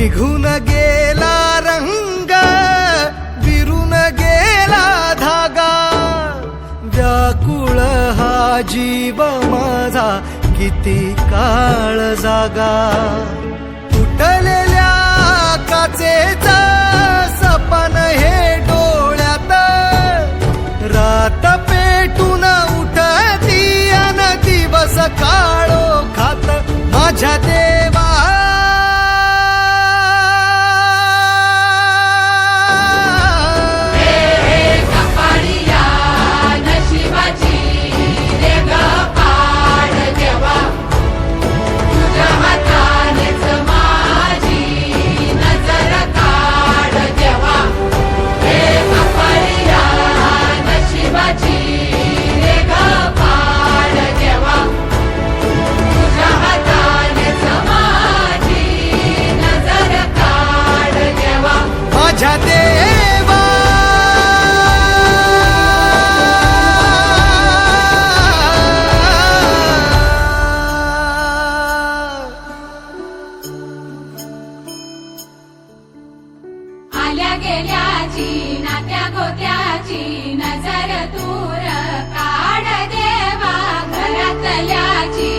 निघून गेला रंग विरून गेला धागा. व्याकुळ हा जीव माझा किती काळ जागा. तुटलेल्या काचेचा गोत्याची नजर तूर काढ देवा घरातल्याची.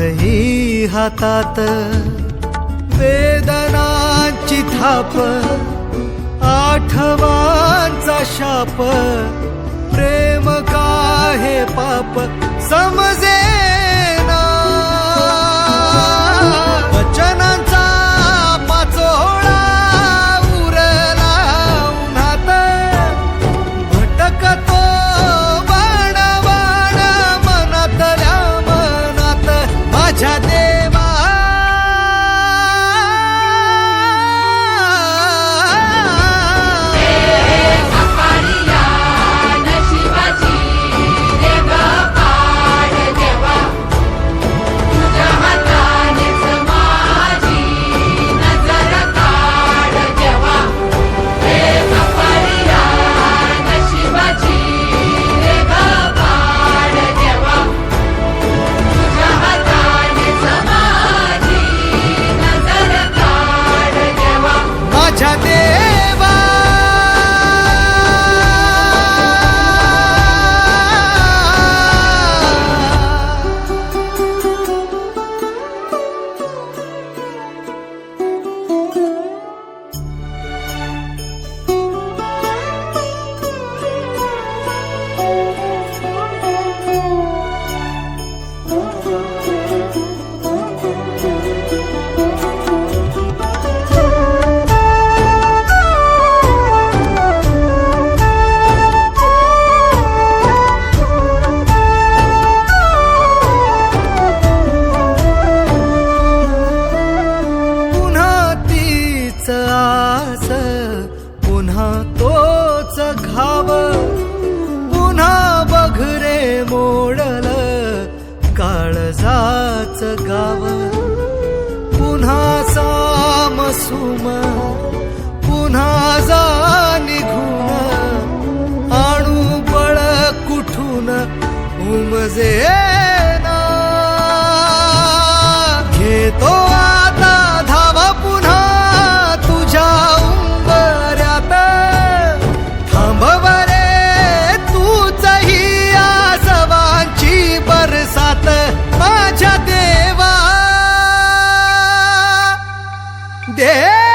ही हातात. वेदनांची थाप आठवांचा शाप प्रेम काहे पाप समजे काळजाच गाव. पुन्हा साम सुम पुन्हा जा निघून. आणू बळ कुठून? उमजे. de